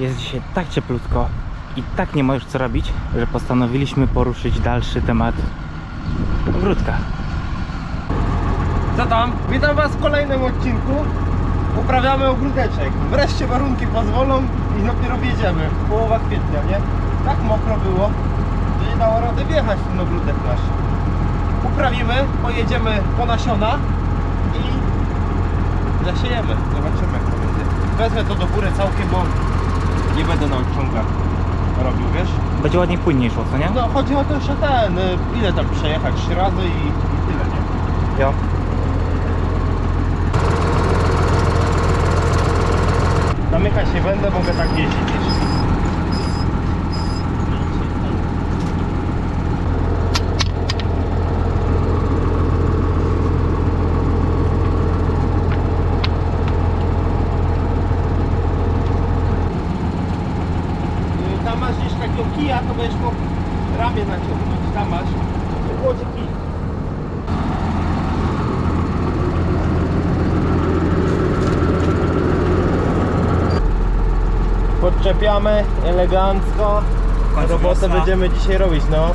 Jest dzisiaj tak cieplutko i tak nie ma już co robić, że postanowiliśmy poruszyć dalszy temat ogródka. Co tam? Witam Was w kolejnym odcinku. Uprawiamy ogródeczek. Wreszcie warunki pozwolą i dopiero wjedziemy. Połowa kwietnia, nie? Tak mokro było, że nie dało rady wjechać ten ogródek nasz. Uprawimy, pojedziemy po nasiona i zasiejemy. Zobaczymy. Wezmę to do góry całkiem, bo nie będę na odciągach robił, wiesz? Będzie ładnie płynniej szło, co nie? No chodzi o to, że ten, y, ile tam przejechać? Trzy razy i, i tyle, nie? Jo. Zamykać nie będę, mogę tak jeździć jeszcze. Y, Tam masz gdzieś takiego kija, to będziesz mógł ramię naciągnąć. Tam masz. Młody kij. Podczepiamy elegancko. Robotę będziemy dzisiaj robić, no.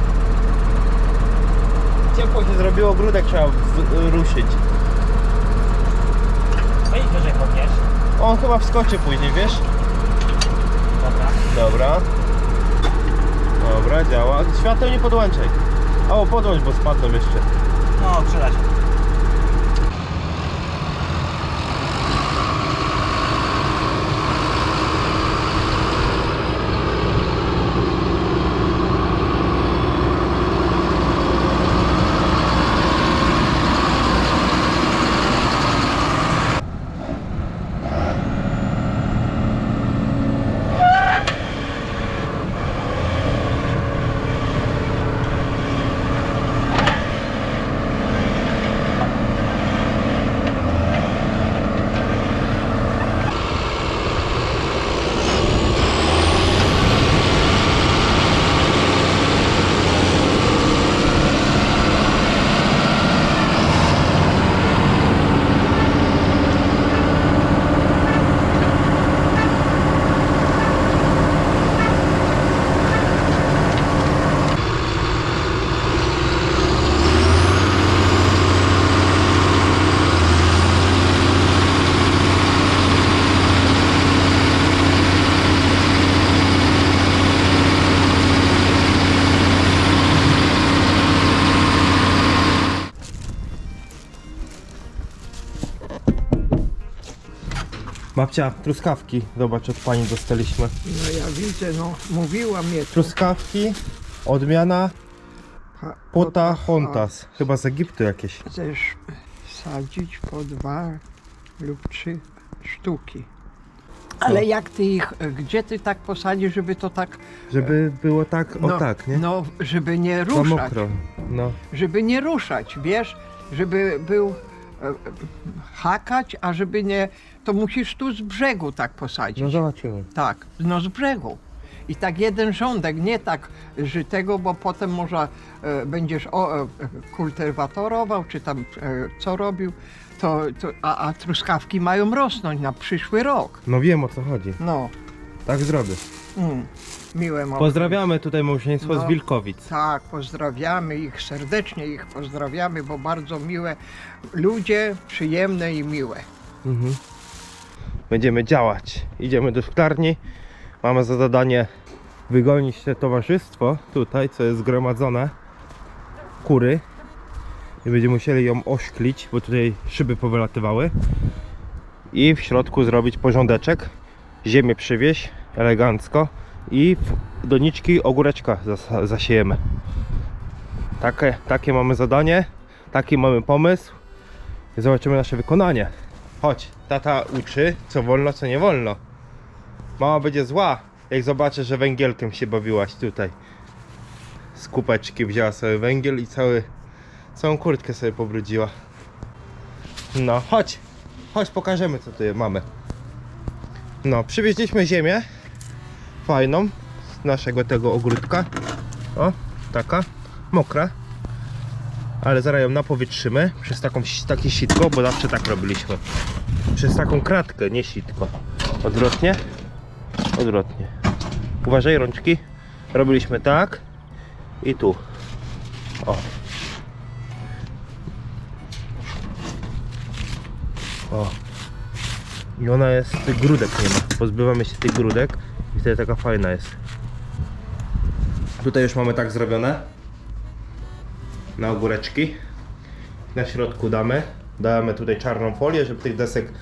Ciepło się zrobiło, ogródek trzeba ruszyć. Wejdź wyżej podnieś. On chyba wskoczy później, wiesz? Dobra. Dobra. Dobra, działa. Światło nie podłączaj. O, podłącz, bo spadną jeszcze. No, przyda się. Babcia, truskawki. Zobacz, od pani dostaliśmy. No ja widzę, no mówiła mnie tu. Truskawki, odmiana Pa- Pocahontas. Chyba z Egiptu jakieś. Chcesz sadzić po dwa lub trzy sztuki. Ale jak ty ich, gdzie ty tak posadzisz, żeby to tak, Żeby było tak, o no, tak, nie? no żeby nie Za ruszać, mokro. No. żeby nie ruszać, wiesz, żeby był e, e, hakać, a żeby nie, to musisz tu z brzegu tak posadzić. no zobaczymy. Tak, no z brzegu. I tak jeden rządek, nie tak żytego, bo potem może e, będziesz o, e, kultywatorował, czy tam e, co robił, to, to, a, a truskawki mają rosnąć na przyszły rok. No wiem o co chodzi. No, Tak zrobię. Mm, miłe mowy. Pozdrawiamy tutaj małżeństwo z No. Wilkowic. Tak, pozdrawiamy ich, serdecznie ich pozdrawiamy, bo bardzo miłe ludzie, przyjemne i miłe. Mhm. Będziemy działać. Idziemy do szklarni. Mamy za zadanie wygonić te towarzystwo tutaj, co jest zgromadzone. Kury. I będziemy musieli ją ośklić, bo tutaj szyby powylatywały. I w środku zrobić porządeczek. Ziemię przywieźć elegancko. I w doniczki ogóreczka zas- zasiejemy. Takie, takie mamy zadanie. Taki mamy pomysł. I zobaczymy nasze wykonanie. Chodź, tata uczy, co wolno, co nie wolno. Mama będzie zła, jak zobaczy, że węgielkiem się bawiłaś tutaj. Z kupeczki wzięła sobie węgiel i cały, całą kurtkę sobie pobrudziła. No, chodź, chodź, pokażemy, co tutaj mamy. No, przywieźliśmy ziemię fajną z naszego tego ogródka. O, taka, mokra. Ale zaraz ją napowietrzymy przez taką, takie sitko, bo zawsze tak robiliśmy. Przez taką kratkę, nie sitko. Odwrotnie. Odwrotnie. Uważaj, rączki. Robiliśmy tak i tu. O. O. I ona jest, grudek nie ma. Pozbywamy się tych grudek i wtedy taka fajna jest. Tutaj już mamy tak zrobione. Na ogóreczki. Na środku damy. Damy tutaj czarną folię, żeby tych desek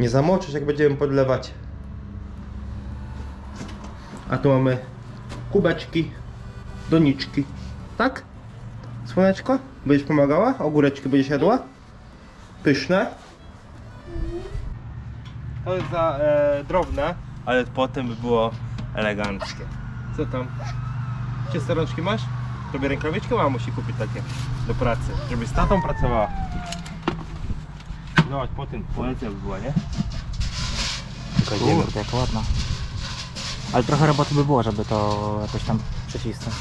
nie zamoczyć, jak będziemy podlewać. A tu mamy kubeczki, doniczki. Tak? Słoneczko? Będziesz pomagała? Ogóreczki będziesz jadła? Pyszne? To jest za e, drobne, ale potem by było eleganckie. Co tam? Czyste rączki masz? Tobie rękawiczki mama musi kupić takie do pracy, żeby z tatą pracowała. Zobacz, potem poezja by była, nie? Ziemia. Kurde, jak ładna. Ale trochę roboty by było, żeby to jakoś tam przycisnąć.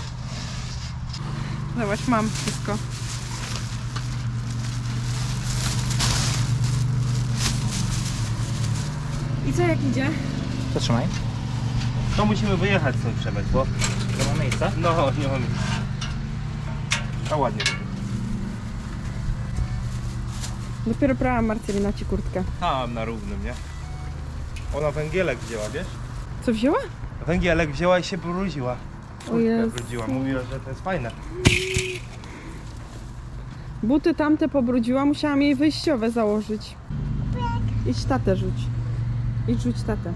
Zobacz, mam wszystko. I co, jak idzie? Zatrzymaj. To musimy wyjechać stąd Przemek, bo Nie ma miejsca? no nie mamy. A ładnie. Dopiero prała Marcelina ci kurtkę. Tam na równym, nie? Ona węgielek wzięła, wiesz? Co wzięła? Węgielek wzięła i się brudziła. O Jezu. brudziła. Mówiła, że to jest fajne. Buty tamte pobrudziła, musiałam jej wyjściowe założyć. Idź tatę rzuć. Idź rzuć tatę.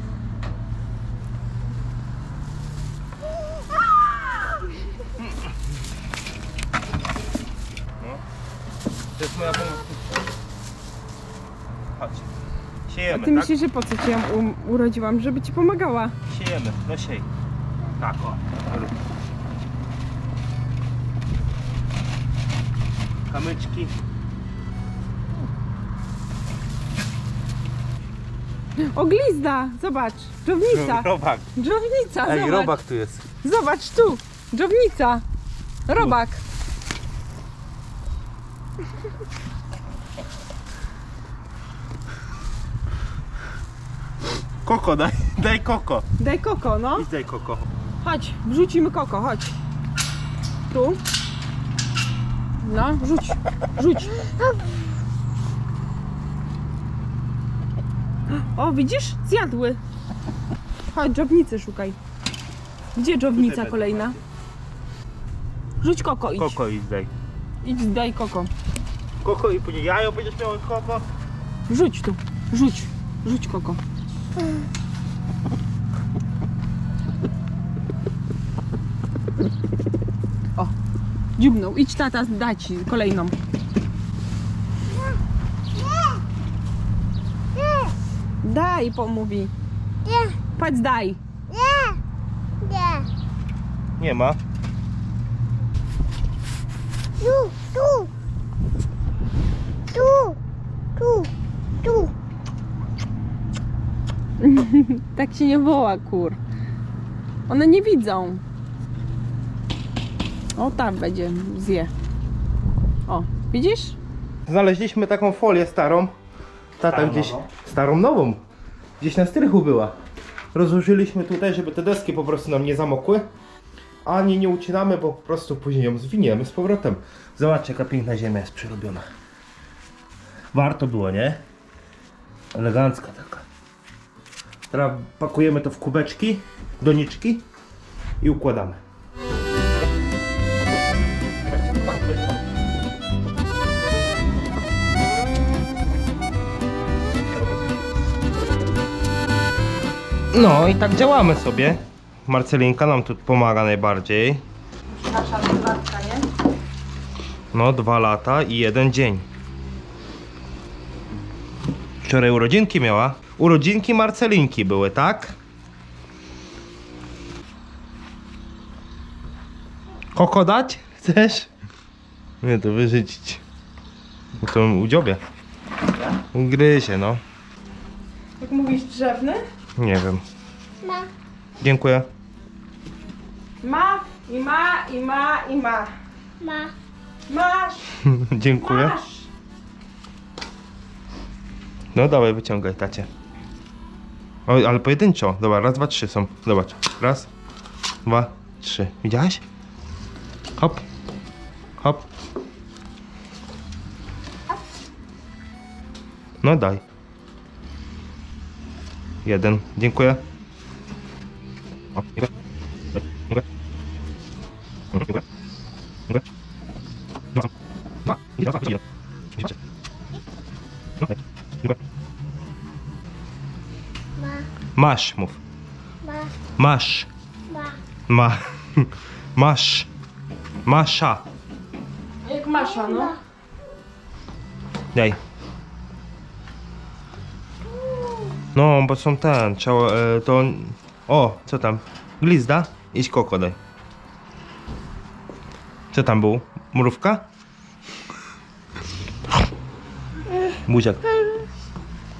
To jest moja pomoc. Chodź. A Siejemy, ty tak? myślisz, że po co cię ją um- urodziłam? Żeby ci pomagała. Siejemy, no siej. Tak, o. rób. Kamyczki. O, glizda! Zobacz! Dżownica! Robak. Dżownica, Ej, zobacz! robak tu jest. Zobacz tu! Dżownica! Robak! Koko, daj, daj koko. Daj koko, no! Idź daj koko. Chodź, wrzucimy koko, chodź. Tu. No, rzuć, rzuć. O, widzisz? Zjadły. Chodź, dżownicy szukaj. Gdzie dżownica kolejna? Rzuć koko, idź. Koko idź daj. Idź, daj koko. Koko i później jajo będziesz miał koko. Rzuć tu, rzuć. Rzuć koko. O, dziubnął. Idź tata, dać ci kolejną. Daj, pomówi. Patrz, daj. Nie ma. Tu, tu. Tu, tu, tu. Tak się nie woła, kur. One nie widzą. O, tam będzie, zje. O, widzisz? Znaleźliśmy taką folię starą. Tata Starą, gdzieś. nową? Starą nową. Gdzieś na strychu była. Rozłożyliśmy tutaj, żeby te deski po prostu nam nie zamokły. Ani nie ucinamy, bo po prostu później ją zwiniemy z powrotem. Zobaczcie, jaka piękna ziemia jest przerobiona. Warto było, nie? Elegancka taka. Teraz pakujemy to w kubeczki, doniczki i układamy. No i tak działamy sobie. Marcelinka nam tu pomaga najbardziej. Nasza latka, nie? No, dwa lata i jeden dzień. Wczoraj urodzinki miała. Urodzinki Marcelinki były, tak? Koko dać? Chcesz? Nie, to wyrzucić. Bo to udziobie. Ugryzie, no. Jak mówisz drzewny? Nie wiem. Ma, Dziękuję. Ma i ma i ma i ma. ma. Masz, Dziękuję. masz. No dawaj, wyciągaj tacie. Oj, ale pojedynczo. Dobra, raz, dwa, trzy są. Zobacz. Raz, dwa, trzy. Widziałeś? Hop. Hop. No daj. Jeden. Dziękuję. O, Masz, mów. ma, Masz. ma. Ma. Masz. Masza. Jak Masza, no. Daj. No, bo są ten, trzeba, e, to... O, co tam? Glizda? Idź koko daj. Co tam był? Mrówka? Buziak.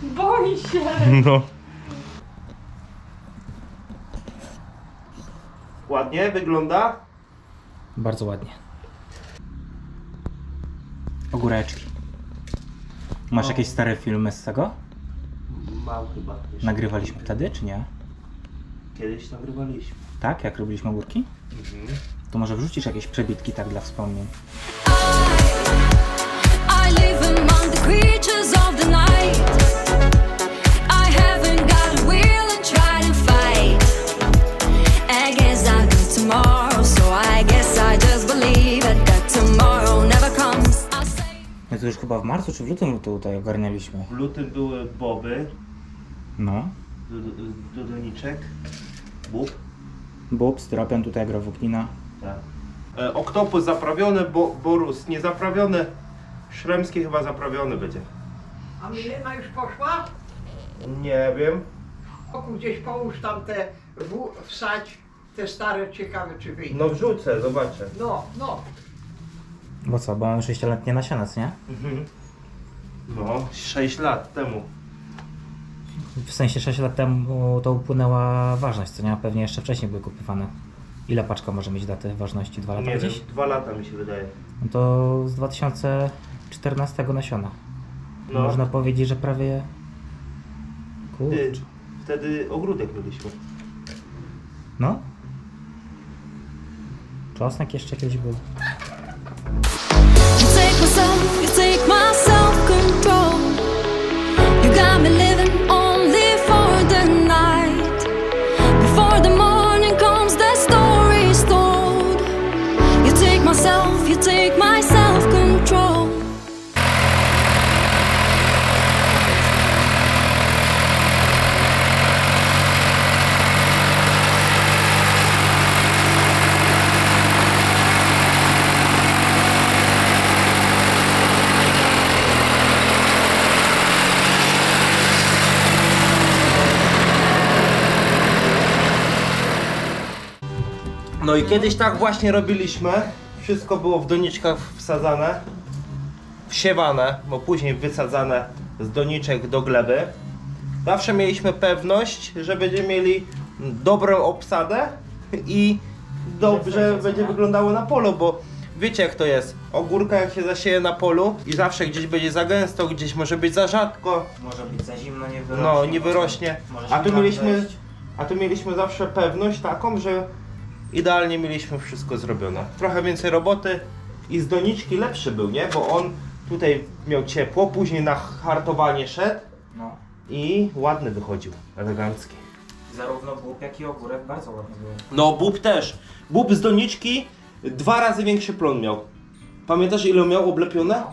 Boi się. No. Ładnie wygląda? Bardzo ładnie. Ogóreczki. Masz jakieś stare filmy z tego? Mam chyba. Nagrywaliśmy wtedy, czy nie? Kiedyś nagrywaliśmy. Tak, jak robiliśmy ogórki? To może wrzucisz jakieś przebitki tak dla wspomnień. I live among the creatures of to już chyba w marcu czy w lutym tutaj ogarnialiśmy. W lutym były boby, No. dudoniczek, bób. Bób, styropian tutaj gra włóknina. Tak. E, oktopus zaprawiony, bo, borus niezaprawiony. Szremski chyba zaprawiony będzie. A Milena już poszła? Nie wiem. Oku gdzieś połóż tam te, w, wsadź te stare, ciekawe czy wyjdzie. No wrzucę, zobaczę. No, no. Bo co, bo mamy 6-letnie nasianac, nie? Mhm. No, 6 lat temu. W sensie 6 lat temu to upłynęła ważność, co nie? Pewnie jeszcze wcześniej były kupywane. Ile paczka może mieć daty ważności? Dwa lata Nie wiem, gdzieś? dwa lata mi się wydaje. No to z 2014 nasiona. No. Można powiedzieć, że prawie... Ty, wtedy ogródek mieliśmy. No. Czosnek jeszcze kiedyś był. You take myself, you take myself control. You got me living only for the night. Before the morning comes, the story's told. You take myself, you take my self control. No i kiedyś tak właśnie robiliśmy. Wszystko było w doniczkach wsadzane. Wsiewane, bo później wysadzane z doniczek do gleby. Zawsze mieliśmy pewność, że będziemy mieli dobrą obsadę i dobrze będzie wyglądało na polu, bo wiecie jak to jest. Ogórka jak się zasieje na polu i zawsze gdzieś będzie za gęsto, gdzieś może być za rzadko, Może być za zimno, nie wyrośnie. no nie wyrośnie. A tu mieliśmy, a tu mieliśmy zawsze pewność taką, że idealnie mieliśmy wszystko zrobione. Trochę więcej roboty i z doniczki lepszy był, nie? Bo on tutaj miał ciepło, później na hartowanie szedł No. i ładny wychodził, elegancki. Zarówno bób, jak i ogórek bardzo ładnie były. No bób też. Bób z doniczki dwa razy większy plon miał. Pamiętasz ile miał oblepione?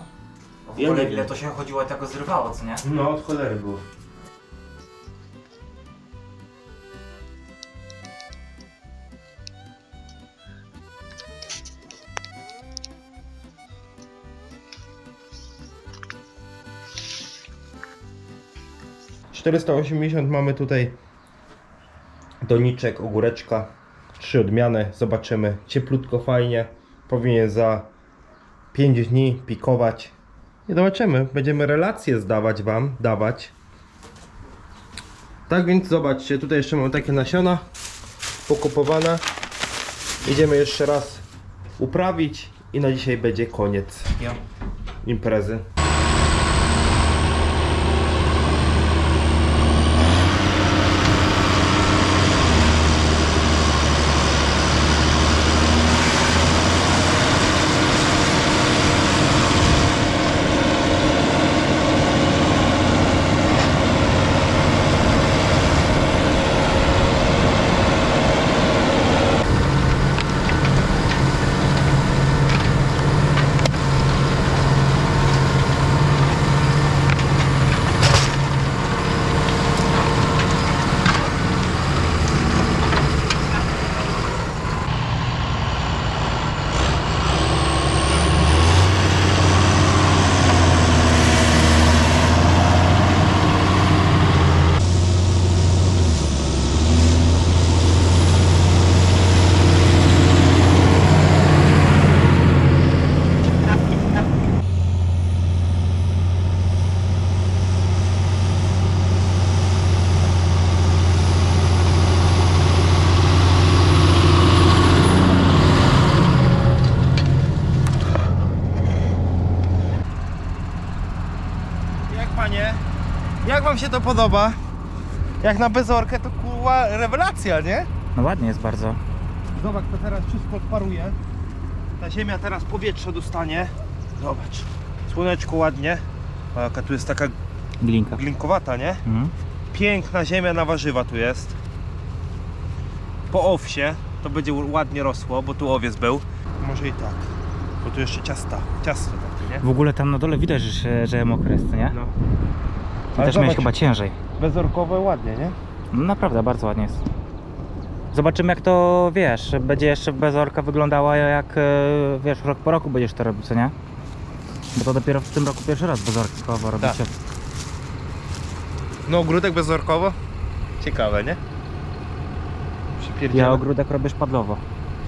W Ja ogóle nie ile wiem. to się chodziło, tego zrywało, co nie? No od cholery było. Czterysta osiemdziesiąt mamy tutaj doniczek, ogóreczka, trzy odmiany, zobaczymy, cieplutko, fajnie, powinien za 5 dni pikować. I zobaczymy, będziemy relacje zdawać Wam, dawać. Tak więc zobaczcie, tutaj jeszcze mam takie nasiona pokupowane. Idziemy jeszcze raz uprawić i na dzisiaj będzie koniec Jo. Imprezy. się to podoba. Jak na bezorkę to kurwa rewelacja, nie? No ładnie jest bardzo. Zobacz, to teraz wszystko odparuje. Ta ziemia teraz powietrze dostanie. Zobacz. Słoneczko ładnie. A jaka tu jest taka Glinka. glinkowata, nie? Mhm. Piękna ziemia na warzywa tu jest. Po owsie to będzie ładnie rosło, bo tu owiec był. Może i tak. Bo tu jeszcze ciasta. Ciasto takie, nie? W ogóle tam na dole widać, że, że mokre jest, nie? No. Ty Ale też miałeś zobacz. chyba ciężej. Bezorkowe ładnie, nie? No naprawdę, bardzo ładnie jest. Zobaczymy jak to, wiesz, będzie jeszcze bez orka wyglądała jak, e, wiesz, rok po roku będziesz to robić, co nie? Bo to dopiero w tym roku pierwszy raz bezorkowo robicie. No ogródek bezorkowo? Ciekawe, nie? Ja ogródek robię szpadlowo,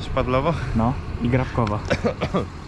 Szpadlowo? no i grabkowo.